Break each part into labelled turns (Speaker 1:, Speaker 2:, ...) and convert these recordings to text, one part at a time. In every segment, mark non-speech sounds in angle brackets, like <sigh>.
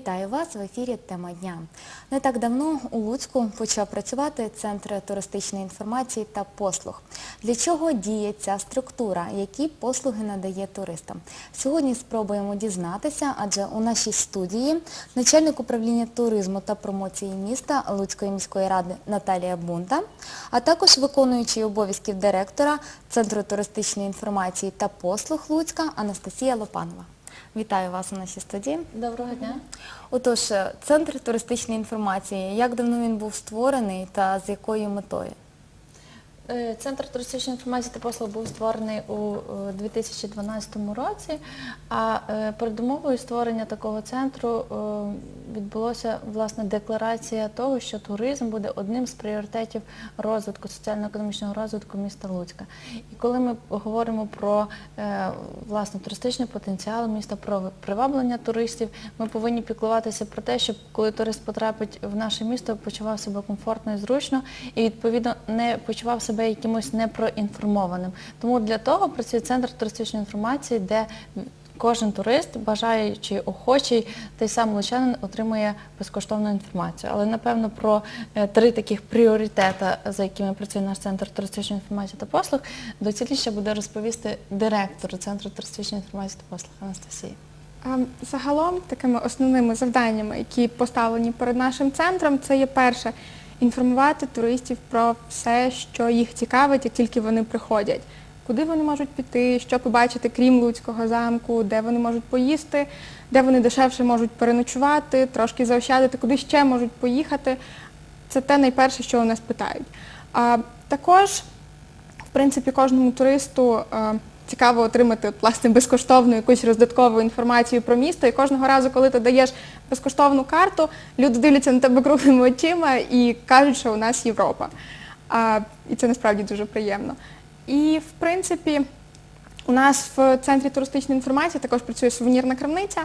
Speaker 1: Вітаю вас в ефірі Тема дня. Не так давно у Луцьку почав працювати Центр туристичної інформації та послуг. Для чого діє ця структура, які послуги надає туристам? Сьогодні спробуємо дізнатися, адже у нашій студії начальник управління туризму та промоції міста Луцької міської ради Наталія Бунта, а також виконуючий обов'язків директора Центру туристичної інформації та послуг Луцька Анастасія Лопанова. Вітаю вас у нашій студії.
Speaker 2: Доброго дня.
Speaker 1: Отож, е, Центр туристичної інформації, як давно він був створений та з якою метою?
Speaker 2: Е, Центр туристичної інформації та послуг був створений у е, 2012 році, а е, передумовою створення такого центру е, відбулося власне декларація того, що туризм буде одним з пріоритетів розвитку, соціально-економічного розвитку міста Луцька. І коли ми говоримо про е, власне туристичний потенціал міста, про приваблення туристів, ми повинні піклуватися про те, щоб коли турист потрапить в наше місто, почував себе комфортно і зручно і відповідно не почував себе якимось непроінформованим. Тому для того працює центр туристичної інформації, де кожен турист, бажаючий, охочий, той сам лучанин отримує безкоштовну інформацію. Але напевно про е, три таких пріоритета, за якими працює наш центр туристичної інформації та послуг, доцільніше буде розповісти директор центру туристичної інформації та послуг Анастасії.
Speaker 3: Загалом такими основними завданнями, які поставлені перед нашим центром, це є перше інформувати туристів про все, що їх цікавить, як тільки вони приходять. Куди вони можуть піти, що побачити, крім Луцького замку, де вони можуть поїсти, де вони дешевше можуть переночувати, трошки заощадити, куди ще можуть поїхати. Це те найперше, що у нас питають. А також, в принципі, кожному туристу е, цікаво отримати от, власне безкоштовну якусь роздаткову інформацію про місто. І кожного разу, коли ти даєш безкоштовну карту, люди дивляться на тебе круглими очима і кажуть, що у нас Європа. А, і це насправді дуже приємно. І в принципі, у нас в центрі туристичної інформації також працює сувенірна крамниця,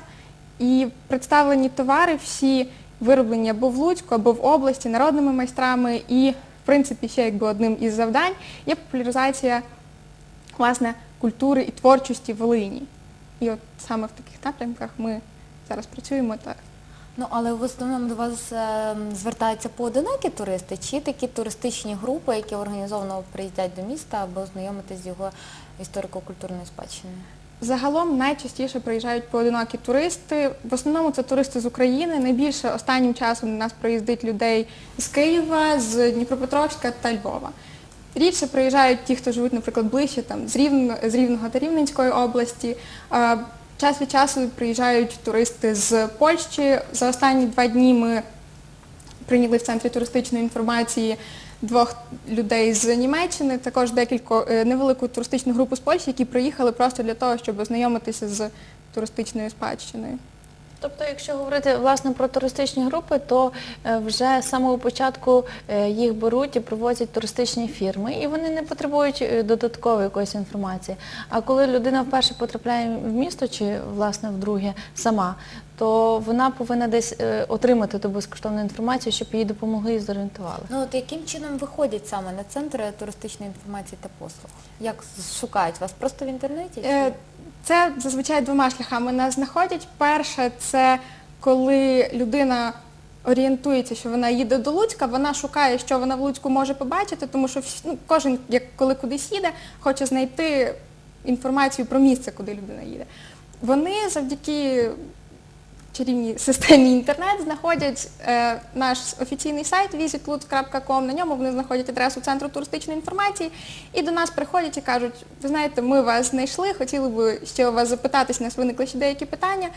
Speaker 3: і представлені товари всі вироблені або в Луцьку, або в області народними майстрами. І, в принципі, ще якби одним із завдань є популяризація власне, культури і творчості Волині. І от саме в таких напрямках ми зараз працюємо так.
Speaker 1: Ну, але в основному до вас е, звертаються поодинокі туристи чи такі туристичні групи, які організовано приїздять до міста, аби ознайомитися з його історико-культурною спадщиною?
Speaker 3: Загалом найчастіше приїжджають поодинокі туристи. В основному це туристи з України. Найбільше останнім часом до нас приїздить людей з Києва, з Дніпропетровська та Львова. Рідше приїжджають ті, хто живуть, наприклад, ближче там, з, Рівно, з Рівного та Рівненської області. Час від часу приїжджають туристи з Польщі. За останні два дні ми прийняли в центрі туристичної інформації двох людей з Німеччини, також декілька е, невелику туристичну групу з Польщі, які приїхали просто для того, щоб ознайомитися з туристичною спадщиною.
Speaker 2: Тобто, якщо говорити власне про туристичні групи, то е, вже з самого початку е, їх беруть і проводять туристичні фірми, і вони не потребують е, додаткової якоїсь інформації. А коли людина вперше потрапляє в місто чи власне вдруге сама, то вона повинна десь отримати ту безкоштовну інформацію, щоб їй допомогли і зорієнтували.
Speaker 1: Ну от яким чином виходять саме на центри туристичної інформації та послуг? Як шукають вас? Просто в інтернеті? чи-
Speaker 3: Це зазвичай двома шляхами нас знаходять. Перше, це коли людина орієнтується, що вона їде до Луцька, вона шукає, що вона в Луцьку може побачити, тому що ну, кожен, як коли кудись їде, хоче знайти інформацію про місце, куди людина їде. Вони завдяки чарівній системі інтернет знаходять е, наш офіційний сайт visitlut.com, на ньому вони знаходять адресу Центру туристичної інформації і до нас приходять і кажуть, ви знаєте, ми вас знайшли, хотіли б ще у вас запитатись, у нас виникли ще деякі питання.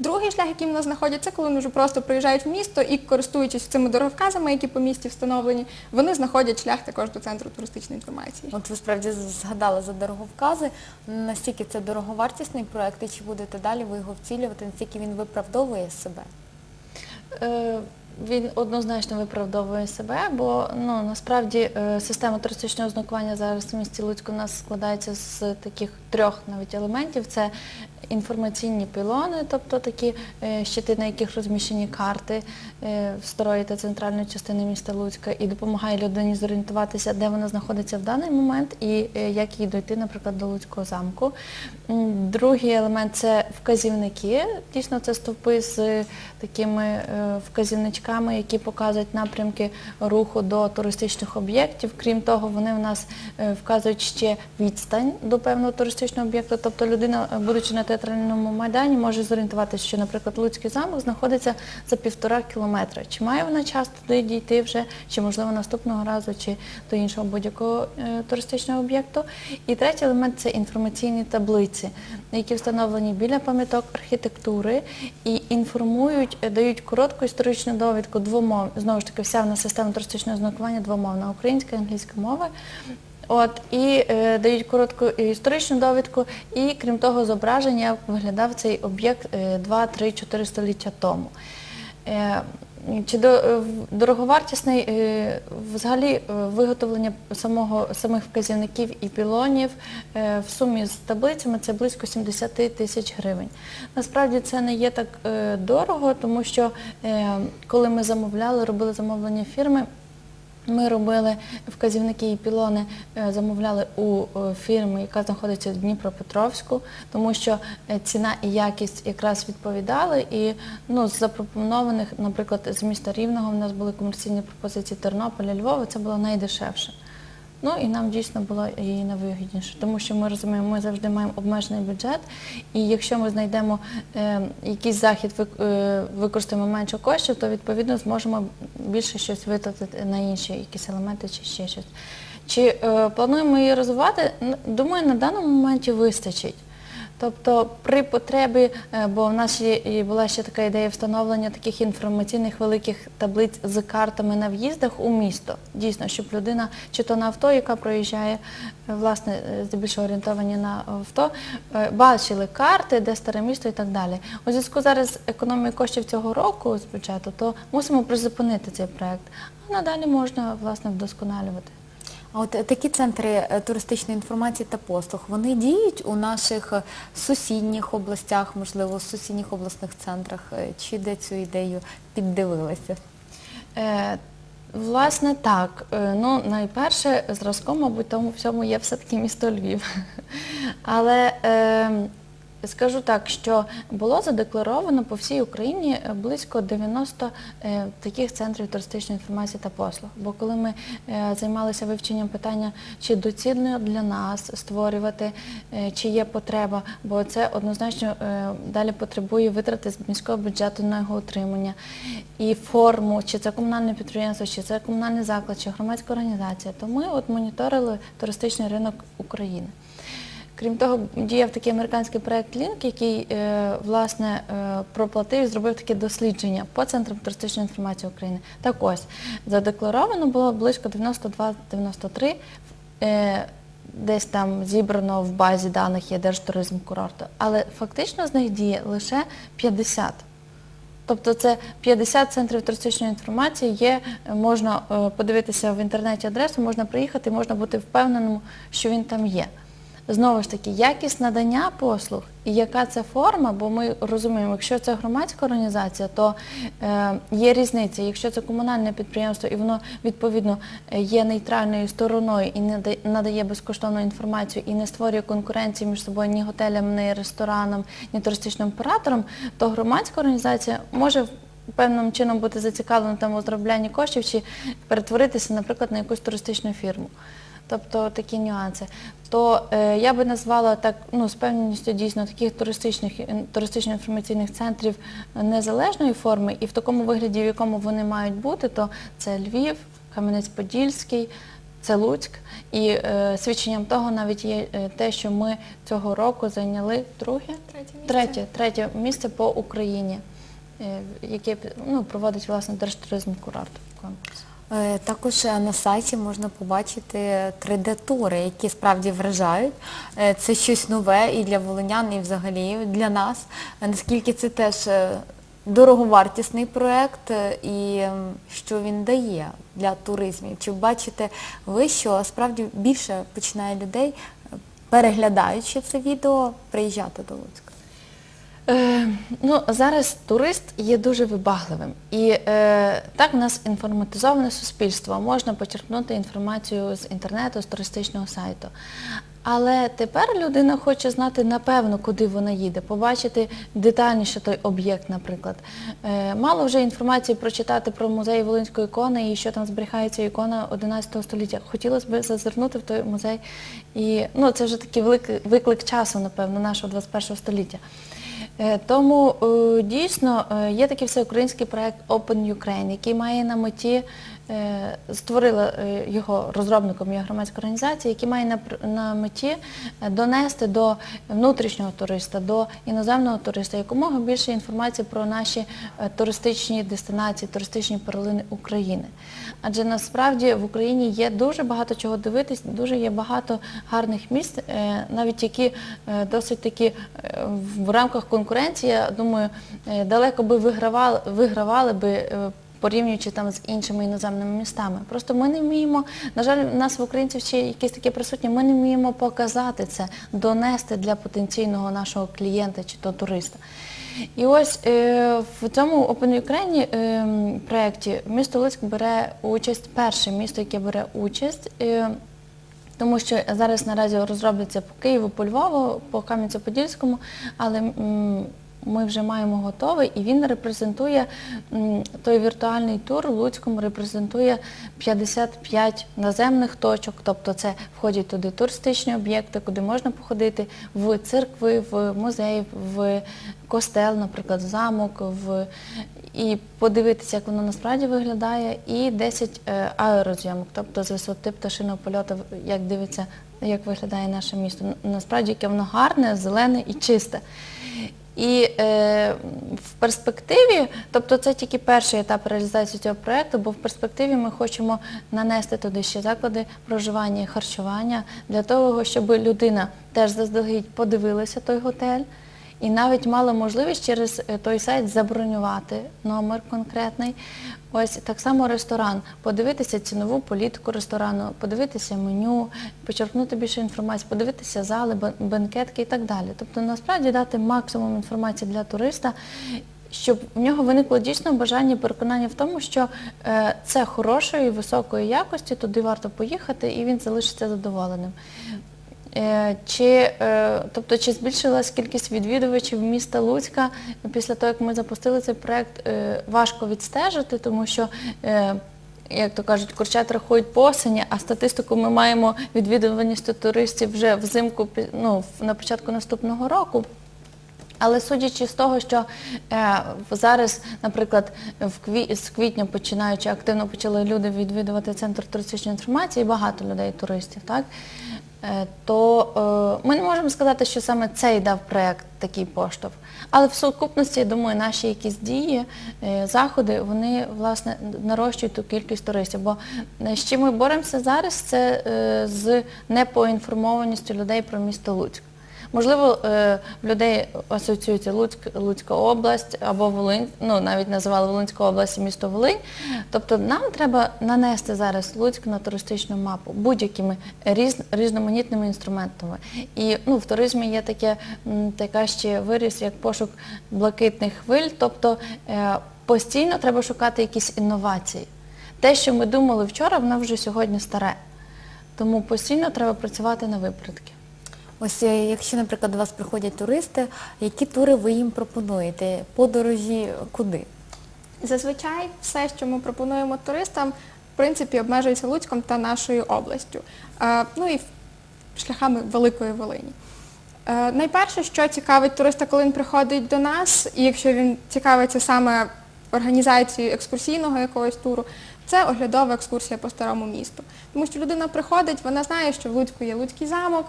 Speaker 3: Другий шлях, яким нас знаходять, це коли вони вже просто приїжджають в місто і, користуючись цими дороговказами, які по місті встановлені, вони знаходять шлях також до Центру туристичної інформації.
Speaker 1: От ви справді згадали за дороговкази. Настільки це дороговартісний проект, і чи будете далі ви його вцілювати, настільки він виправдовує себе?
Speaker 2: Е, Він однозначно виправдовує себе, бо ну, насправді е, система туристичного ознакування зараз в місті Луцьку у нас складається з таких трьох навіть елементів. Це інформаційні пілони, тобто такі е, щити, на яких розміщені карти е, старої та центральної частини міста Луцька, і допомагає людині зорієнтуватися, де вона знаходиться в даний момент і е, як їй дойти, наприклад, до Луцького замку. Другий елемент це вказівники. Дійсно, це стовпи з такими вказівничками, які показують напрямки руху до туристичних об'єктів. Крім того, вони в нас вказують ще відстань до певного туристичного об'єкту. Тобто людина, е, будучи на театральному майдані, може зорієнтуватися, що, наприклад, Луцький замок знаходиться за півтора кілометра. Чи має вона час туди дійти вже, чи можливо наступного разу, чи до іншого будь-якого е, туристичного об'єкту. І третій елемент це інформаційні таблиці, які встановлені біля пам'яток архітектури і інформують, е, дають коротку історичну довідку двомов. Знову ж таки, вся в нас система туристичного знакування двомовна, українська і англійська мови. От, і е, дають коротку історичну довідку, і крім того, зображення як виглядав цей об'єкт е, 2, 3, 4 століття тому. Е, чи до, е, дороговартісний е, взагалі е, виготовлення самого, самих вказівників і пілонів е, в сумі з таблицями це близько 70 тисяч гривень. Насправді це не є так е, дорого, тому що е, коли ми замовляли, робили замовлення фірми, ми робили вказівники і пілони, е, замовляли у е, фірми, яка знаходиться в Дніпропетровську, тому що е, ціна і якість якраз відповідали. І ну, з запропонованих, наприклад, з міста Рівного в нас були комерційні пропозиції Тернополя, Львова, це було найдешевше. Ну і нам дійсно було її найвигідніше, тому що ми розуміємо, ми завжди маємо обмежений бюджет, і якщо ми знайдемо е, якийсь захід, е, використаємо менше коштів, то відповідно зможемо більше щось витратити на інші якісь елементи чи ще щось. Чи е, плануємо її розвивати? Думаю, на даному моменті вистачить. Тобто при потребі, е, бо в нас була ще така ідея встановлення таких інформаційних великих таблиць з картами на в'їздах у місто. Дійсно, щоб людина, чи то на авто, яка проїжджає, е, власне, е, здебільшого орієнтовані на авто, бачили карти, де старе місто і так далі. У зв'язку зараз з економією коштів цього року з бюджету, то мусимо призупинити цей проект. А надалі можна, власне, вдосконалювати.
Speaker 1: А от такі центри е, туристичної інформації та послуг, вони діють у наших е, сусідніх областях, можливо, сусідніх обласних центрах, е, чи де цю ідею піддивилися?
Speaker 2: Е, Власне, так. Ну, найперше, зразком, мабуть, тому всьому є все-таки місто Львів. <laughs> Але е, скажу так, що було задекларовано по всій Україні е, близько 90 е, таких центрів туристичної інформації та послуг. Бо коли ми е, займалися вивченням питання, чи доцільно для нас створювати, чи є потреба, бо це однозначно далі потребує витрати з міського бюджету на його утримання і форму, чи це комунальне підприємство, чи це комунальний заклад, чи громадська організація, то ми от моніторили туристичний ринок України. Крім того, діяв такий американський проект Link, який е, власне е, проплатив і зробив таке дослідження по центрам туристичної інформації України. Так ось, задекларовано було близько 92-93, е, десь там зібрано в базі даних є Держтуризм курорту, але фактично з них діє лише 50. Тобто це 50 центрів туристичної інформації є, можна подивитися в інтернеті адресу, можна приїхати, можна бути впевненим, що він там є. Знову ж таки, якість надання послуг і яка це форма, бо ми розуміємо, якщо це громадська організація, то е, є різниця. Якщо це комунальне підприємство і воно відповідно є нейтральною стороною і не надає безкоштовну інформацію і не створює конкуренції між собою ні готелям, ні ресторанам, ні туристичним оператором, то громадська організація може певним чином бути зацікавлена там у зароблянні коштів чи перетворитися, наприклад, на якусь туристичну фірму. Тобто такі нюанси. То е, я би назвала так, ну, з певністю дійсно таких туристичних туристично-інформаційних центрів незалежної форми і в такому вигляді, в якому вони мають бути, то це Львів, Кам'янець-Подільський, це Луцьк. І е, свідченням того навіть є е, те, що ми цього року зайняли друге,
Speaker 3: Третє місце.
Speaker 2: третє, третє місце по Україні, е, яке ну, проводить власне Держтуризм курорт конкурс.
Speaker 1: Е, Також е, на сайті можна побачити 3D-тури, які справді вражають. Е, Це щось нове і для волинян, і взагалі для нас. Наскільки це теж дороговартісний проєкт і що він дає для туризмів? Чи бачите ви, що справді більше починає людей переглядаючи це відео, приїжджати до Луцька?
Speaker 2: Е, ну, зараз турист є дуже вибагливим. І е, так в нас інформатизоване суспільство. Можна почерпнути інформацію з інтернету, з туристичного сайту. Але тепер людина хоче знати напевно, куди вона їде, побачити детальніше той об'єкт, наприклад. Е, мало вже інформації прочитати про музей Волинської ікони і що там зберігається ікона 11 століття. Хотілося б зазирнути в той музей. І ну, це вже такий великий виклик часу, напевно, нашого 21 століття. Е, Тому е, дійсно е, є такий всеукраїнський проект Open Ukraine, який має на меті, створила е, його розробником є громадська організація, який має на, меті е, донести до внутрішнього туриста, до іноземного туриста якомога більше інформації про наші е, туристичні дестинації, туристичні перлини України. Адже насправді в Україні є дуже багато чого дивитись, дуже є багато гарних місць, е, навіть які е, досить такі е, в рамках конкуренції, я думаю, е, далеко би вигравали, вигравали би е, порівнюючи там з іншими іноземними містами. Просто ми не вміємо, на жаль, у нас в українців ще якісь такі присутні, ми не вміємо показати це, донести для потенційного нашого клієнта чи то туриста. І ось е, в цьому Open Ukraine е, проєкті місто Луцьк бере участь, перше місто, яке бере участь. Е, тому що зараз наразі розробляться по Києву, по Львову, по Кам'янця-Подільському, але м, ми вже маємо готовий і він репрезентує, той віртуальний тур в Луцькому репрезентує 55 наземних точок, тобто це входять туди туристичні об'єкти, куди можна походити, в церкви, в музеї, в костел, наприклад, в замок, в... і подивитися, як воно насправді виглядає, і 10 е, аерозйомок, тобто з висоти пташиного польоту, як дивиться, як виглядає наше місто. Насправді, яке воно гарне, зелене і чисте. І е, в перспективі, тобто це тільки перший етап реалізації цього проєкту, бо в перспективі ми хочемо нанести туди ще заклади проживання і харчування для того, щоб людина теж заздалегідь подивилася той готель і навіть мала можливість через е, той сайт забронювати номер конкретний. Ось так само ресторан, подивитися цінову політику ресторану, подивитися меню, почерпнути більше інформації, подивитися зали, бенкетки і так далі. Тобто насправді дати максимум інформації для туриста, щоб в нього виникло дійсно бажання і переконання в тому, що е, це хорошої, високої якості, туди варто поїхати і він залишиться задоволеним. Е, Чи, е, тобто, чи збільшилась кількість відвідувачів міста Луцька після того, як ми запустили цей проєкт, е, важко відстежити, тому що, як то кажуть, курчат рахують по осені, а статистику ми маємо відвідуваність туристів вже взимку, ну, на початку наступного року. Але судячи з того, що зараз, наприклад, з квітня починаючи активно почали люди відвідувати центр туристичної інформації, багато людей, туристів, так? Е, то е, ми не можемо сказати, що саме цей дав проєкт такий поштовх. Але в сукупності, я думаю, наші якісь дії, е, заходи, вони власне нарощують ту кількість туристів. Бо з чим ми боремося зараз, це з непоінформованістю людей про місто Луцьк. Можливо, е, в людей асоціюється Луцьк, Луцька область або Волинь, ну навіть називали Волинська область і місто Волинь. Тобто нам треба нанести зараз Луцьк на туристичну мапу будь-якими різ, різноманітними інструментами. І ну, в туризмі є таке, така ще виріс, як пошук блакитних хвиль, тобто е, постійно треба шукати якісь інновації. Те, що ми думали вчора, воно вже сьогодні старе. Тому постійно треба працювати на випередки.
Speaker 1: Ось е, якщо, наприклад, до вас приходять туристи, які тури ви їм пропонуєте? Подорожі куди?
Speaker 3: Зазвичай все, що ми пропонуємо туристам, в принципі, обмежується Луцьком та нашою областю. Е, ну і шляхами Великої Волині. Е, найперше, що цікавить туриста, коли він приходить до нас, і якщо він цікавиться саме організацією екскурсійного якогось туру, це оглядова екскурсія по старому місту. Тому що людина приходить, вона знає, що в Луцьку є Луцький замок,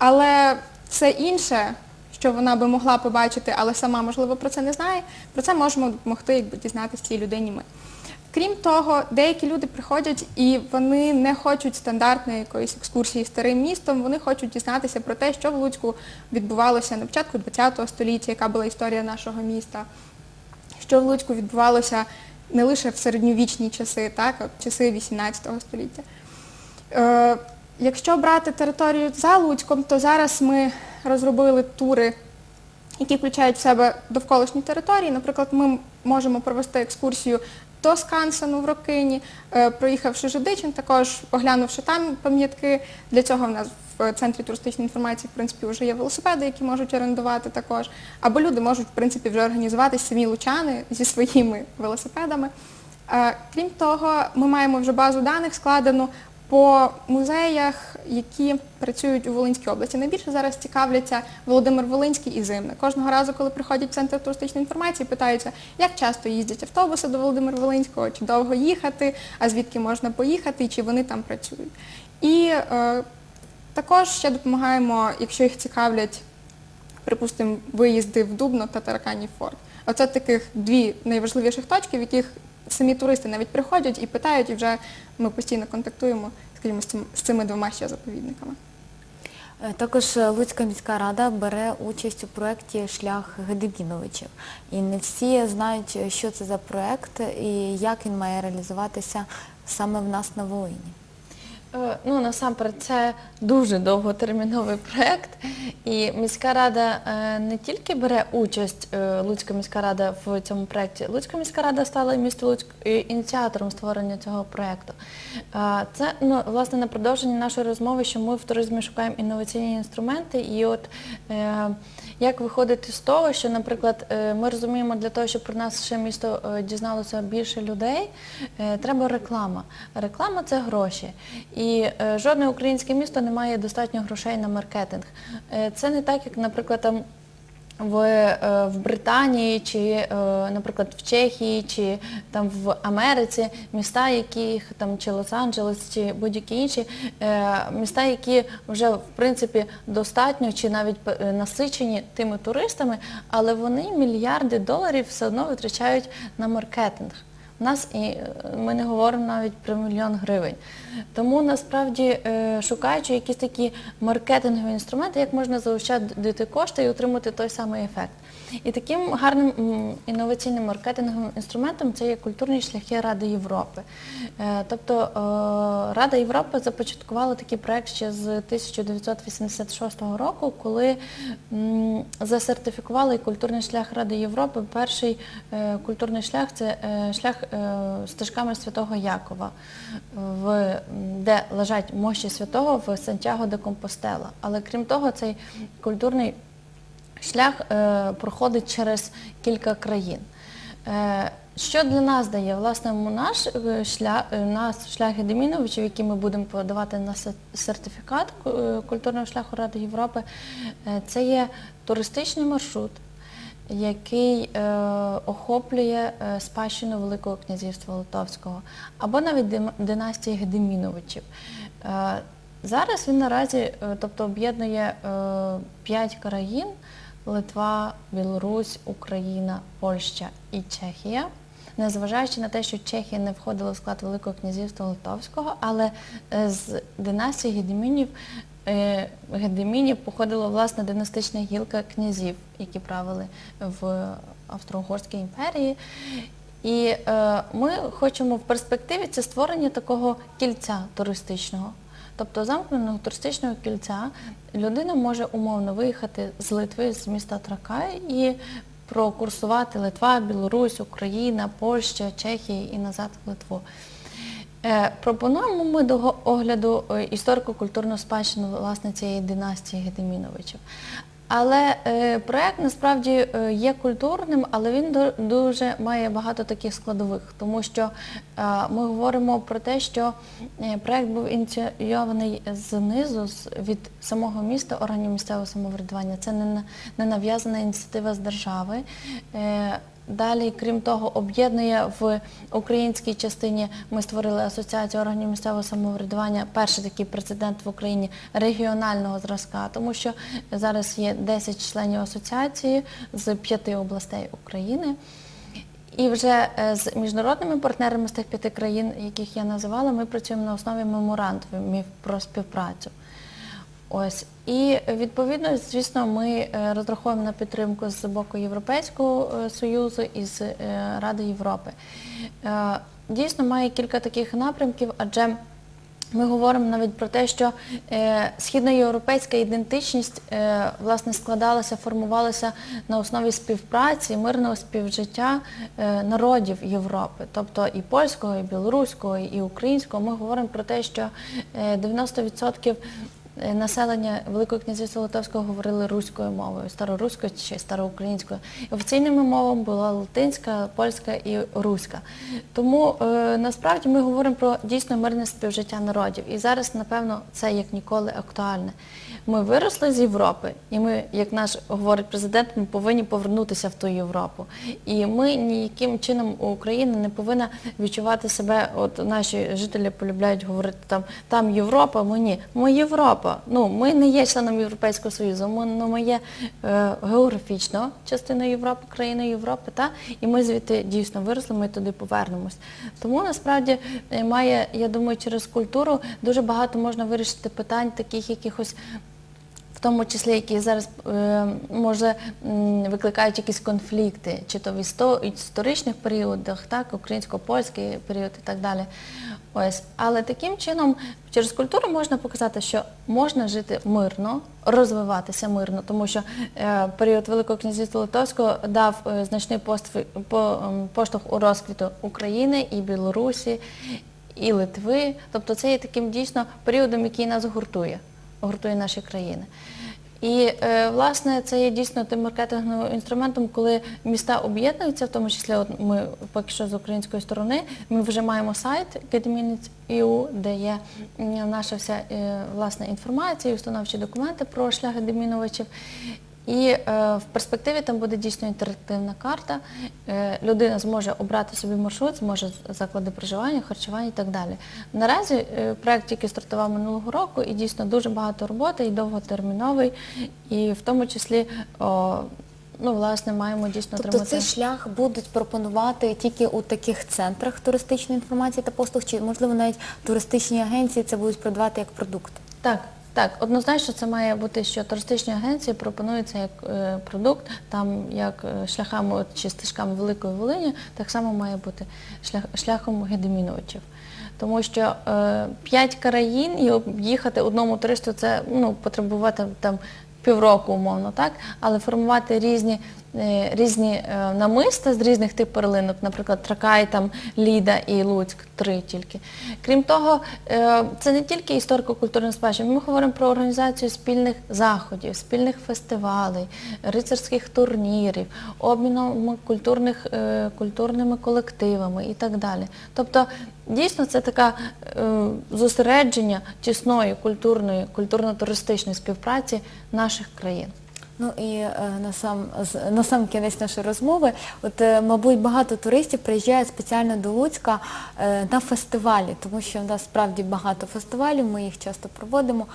Speaker 3: але все інше, що вона би могла побачити, але сама, можливо, про це не знає, про це можемо допомогти, якби дізнатися цій людині ми. Крім того, деякі люди приходять і вони не хочуть стандартної якоїсь екскурсії старим містом, вони хочуть дізнатися про те, що в Луцьку відбувалося на початку ХХ століття, яка була історія нашого міста, що в Луцьку відбувалося не лише в середньовічні часи, так, часи 18 століття. Якщо брати територію за Луцьком, то зараз ми розробили тури, які включають в себе довколишні території. Наприклад, ми можемо провести екскурсію до Скансену в Рокині, е, проїхавши Жидичин, також оглянувши там пам'ятки. Для цього в нас в центрі туристичної інформації, в принципі, вже є велосипеди, які можуть орендувати також. Або люди можуть, в принципі, вже організуватися самі лучани зі своїми велосипедами. Е, Крім того, ми маємо вже базу даних складену по музеях, які працюють у Волинській області. Найбільше зараз цікавляться Володимир Волинський і Зимне. Кожного разу, коли приходять в центр туристичної інформації, питаються, як часто їздять автобуси до Володимира Волинського, чи довго їхати, а звідки можна поїхати, і чи вони там працюють. І е, також ще допомагаємо, якщо їх цікавлять, припустимо, виїзди в Дубно та Тараканів форт. Оце таких дві найважливіших точки, в яких самі туристи навіть приходять і питають, і вже ми постійно контактуємо, скажімо, з цим- з цими двома ще заповідниками.
Speaker 1: Е, Також е, Луцька міська рада бере участь у проєкті Шлях Гедебіновичів. І не всі знають, е, що це за проєкт і як він має реалізуватися саме в нас на Волині.
Speaker 2: Е, Ну, насамперед, це дуже довготерміновий проєкт. І міська рада е, не тільки бере участь, е, Луцька міська рада в цьому проєкті, Луцька міська рада стала місто Луцьк ініціатором створення цього проєкту. Це, ну, власне, на продовження нашої розмови, що ми в туризмі шукаємо інноваційні інструменти. І от як виходити з того, що, наприклад, е, ми розуміємо, для того, щоб про нас ще місто е, дізналося більше людей, е, треба реклама. Реклама це гроші. І жодне українське місто не має достатньо грошей на маркетинг. Це не так, як, наприклад, там в, е, в Британії, чи, е, наприклад, в Чехії, чи там в Америці, міста, яких там чи Лос-Анджелес, чи будь-які інші е, міста, які вже в принципі достатньо чи навіть насичені тими туристами, але вони мільярди доларів все одно витрачають на маркетинг. Нас і е, ми не говоримо навіть про мільйон гривень. Тому насправді, е, шукаючи якісь такі маркетингові інструменти, як можна заощадити кошти і отримати той самий ефект. І таким гарним інноваційним маркетинговим інструментом це є культурні шляхи Ради Європи. Е, Тобто е, Рада Європи започаткувала такий проект ще з 1986 року, коли засертифікували культурний шлях Ради Європи. Перший е, культурний шлях це шлях стежками Святого Якова, де лежать мощі святого в Сантьяго де Компостела. Але крім того, цей культурний шлях е, проходить через кілька країн. Е, що для нас дає? Власне, наш е, шлях, е, наш шлях Гедеміновичів, який ми будемо подавати на сертифікат е, культурного шляху Ради Європи, це є туристичний маршрут, який охоплює спадщину Великого князівства Литовського або навіть династії Гедеміновичів. Зараз він наразі тобто, об'єднує е, країн Литва, Білорусь, Україна, Польща і Чехія. Незважаючи на те, що Чехія не входила в склад Великого князівства Литовського, але е, з династії Гедемінів е, Гедемінів походила власне династична гілка князів, які правили в Австро-Угорській імперії. І е, ми хочемо в перспективі це створення такого кільця туристичного. Тобто замкненого туристичного кільця людина може умовно виїхати з Литви, з міста Тракай і прокурсувати Литва, Білорусь, Україна, Польща, Чехія і назад в Литву. Е, Пропонуємо ми до огляду е, історико-культурну спадщину власне цієї династії Гедеміновичів. Але е, проект насправді е, є культурним, але він дуже має багато таких складових, тому що е, ми говоримо про те, що е, проект був ініційований знизу, від самого міста, органів місцевого самоврядування. Це не, не нав'язана ініціатива з держави. Е, Далі, крім того, об'єднує в українській частині, ми створили асоціацію органів місцевого самоврядування, перший такий прецедент в Україні регіонального зразка, тому що зараз є 10 членів асоціації з п'яти областей України. І вже е, з міжнародними партнерами з тих п'яти країн, яких я називала, ми працюємо на основі меморандумів про співпрацю. Ось. І відповідно, звісно, ми е, розраховуємо на підтримку з боку Європейського е, Союзу і з е, Ради Європи. Дійсно, має кілька таких напрямків, адже Ми говоримо навіть про те, що східноєвропейська ідентичність власне складалася, формувалася на основі співпраці, мирного співжиття народів Європи, тобто і польського, і білоруського, і українського. Ми говоримо про те, що е, 90% е, населення Великого князівства Литовського говорили руською мовою, староруською чи староукраїнською. Офіційними мовами була латинська, польська і руська. Тому е, насправді ми говоримо про дійсно мирне співжиття народів. І зараз, напевно, це як ніколи актуальне. Ми виросли з Європи, і ми, як наш говорить президент, ми повинні повернутися в ту Європу. І ми ніяким чином Україна не повинна відчувати себе, от наші жителі полюбляють говорити там, там Європа, ми ні. Ми Європа. Ну, ми не є членом Європейського Союзу, ми, ну, ми є е, географічно частиною Європи, країною Європи, та? і ми звідти дійсно виросли, ми туди повернемось. Тому насправді е, має, я думаю, через культуру дуже багато можна вирішити питань таких якихось тому числі, які зараз е, може викликають якісь конфлікти, чи то в історичних періодах, так, українсько-польський період і так далі. Ось. Але таким чином через культуру можна показати, що можна жити мирно, розвиватися мирно, тому що е, період Великого князівства Литовського дав е, значний поштовх у розквіту України і Білорусі, і Литви. Тобто це є таким дійсно періодом, який нас гуртує гуртує наші країни. І е, власне це є дійсно тим маркетинговим інструментом, коли міста об'єднуються, в тому числі ми поки що з української сторони, ми вже маємо сайт Gedminit.eu, де є наша вся власна інформація, і установчі документи про шлях гедеміновичів. І е, в перспективі там буде дійсно інтерактивна карта. Е, людина зможе обрати собі маршрут, зможе заклади проживання, харчування і так далі. Наразі е, проект тільки стартував минулого року і дійсно дуже багато роботи і довготерміновий, і в тому числі о, ну, власне, маємо дійсно
Speaker 1: Тобто
Speaker 2: отримати.
Speaker 1: цей шлях будуть пропонувати тільки у таких центрах туристичної інформації та послуг, чи можливо навіть туристичні агенції це будуть продавати як продукт?
Speaker 2: Так, так, однозначно це має бути, що туристичні агенції пропонуються як е, продукт, там як е, шляхами чи стежками Великої Волині, так само має бути шлях, шляхом Гедеміновичів. Тому що е, країн і об'їхати одному туристу це ну, потребувати там півроку умовно, так? Але формувати різні, е, різні е, намиста з різних типів перлинок, наприклад, Тракай, там, Ліда і Луцьк, три тільки. Крім того, е, це не тільки історико-культурна спадщина, ми говоримо про організацію спільних заходів, спільних фестивалей, рицарських турнірів, обміном культурних, е, культурними колективами і так далі. Тобто, дійсно, це таке зосередження тісної культурної, культурно-туристичної співпраці наших країн.
Speaker 1: Ну і е, на сам на сам кінець нашої розмови, от е, мабуть багато туристів приїжджають спеціально до Луцька е, на фестивалі, тому що в нас справді багато фестивалів, ми їх часто проводимо.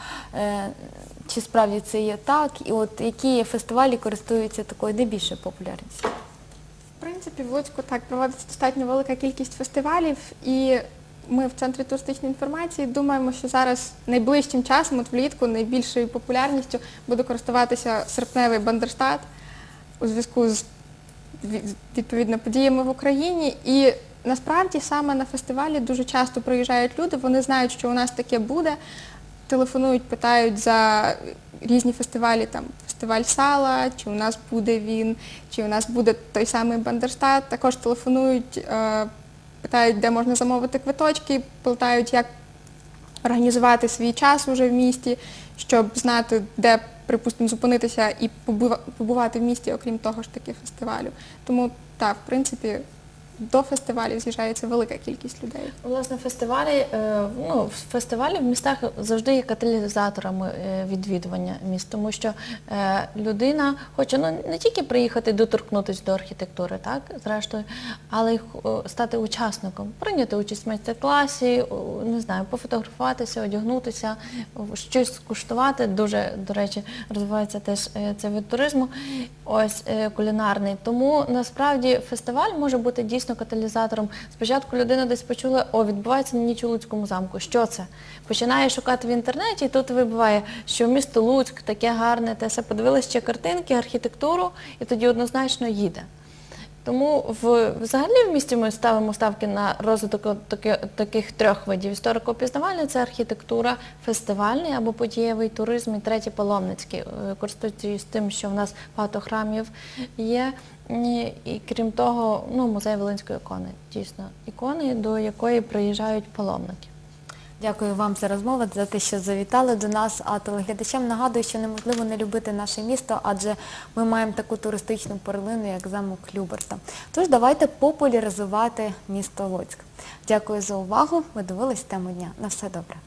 Speaker 1: Чи справді це є так? І от які фестивалі користуються такою найбільшою популярністю?
Speaker 3: В принципі, в Луцьку так проводиться достатньо велика кількість фестивалів, і ми в центрі туристичної інформації думаємо, що зараз найближчим часом, от влітку, найбільшою популярністю буде користуватися серпневий Бандерштат у зв'язку з відповідно подіями в Україні. І насправді саме на фестивалі дуже часто приїжджають люди, вони знають, що у нас таке буде, телефонують, питають за різні фестивалі, там фестиваль сала, чи у нас буде він, чи у нас буде той самий Бандерштат. Також телефонують, е, питають, де можна замовити квиточки, питають, як організувати свій час уже в місті, щоб знати, де, припустимо, зупинитися і побувати в місті, окрім того ж таки фестивалю. Тому так, в принципі, до фестивалів з'їжджається велика кількість людей.
Speaker 2: Власне, фестивалі, е, ну, фестивалі в містах завжди є каталізаторами е, відвідування міст, тому що е, людина хоче ну, не тільки приїхати доторкнутися до архітектури, так, зрештою, але й стати учасником, прийняти участь в майстер-класі, не знаю, пофотографуватися, одягнутися, щось скуштувати. Дуже, до речі, розвивається теж е, цей вид туризму, ось кулінарний. Тому насправді фестиваль може бути дійсно каталізатором. Спочатку людина десь почула, о, відбувається ніч у Луцькому замку. Що це? Починає шукати в інтернеті, і тут вибиває, що місто Луцьк таке гарне, те все подивилися ще картинки, архітектуру, і тоді однозначно їде. Тому в, взагалі в місті ми ставимо ставки на розвиток таки- таких трьох видів. Історико-пізнавальний це архітектура, фестивальний або подієвий туризм і третій паломницький. Е, Користуючись тим, що в нас багато храмів є. І, і крім того, ну, музей Волинської ікони, дійсно, ікони, до якої приїжджають паломники.
Speaker 1: Дякую вам за розмову, за те, що завітали до нас. А телеглядачам нагадую, що неможливо не любити наше місто, адже ми маємо таку туристичну перлину, як замок Люберта. Тож давайте популяризувати місто Луцьк. Дякую за увагу. Ви дивились тему дня. На все добре.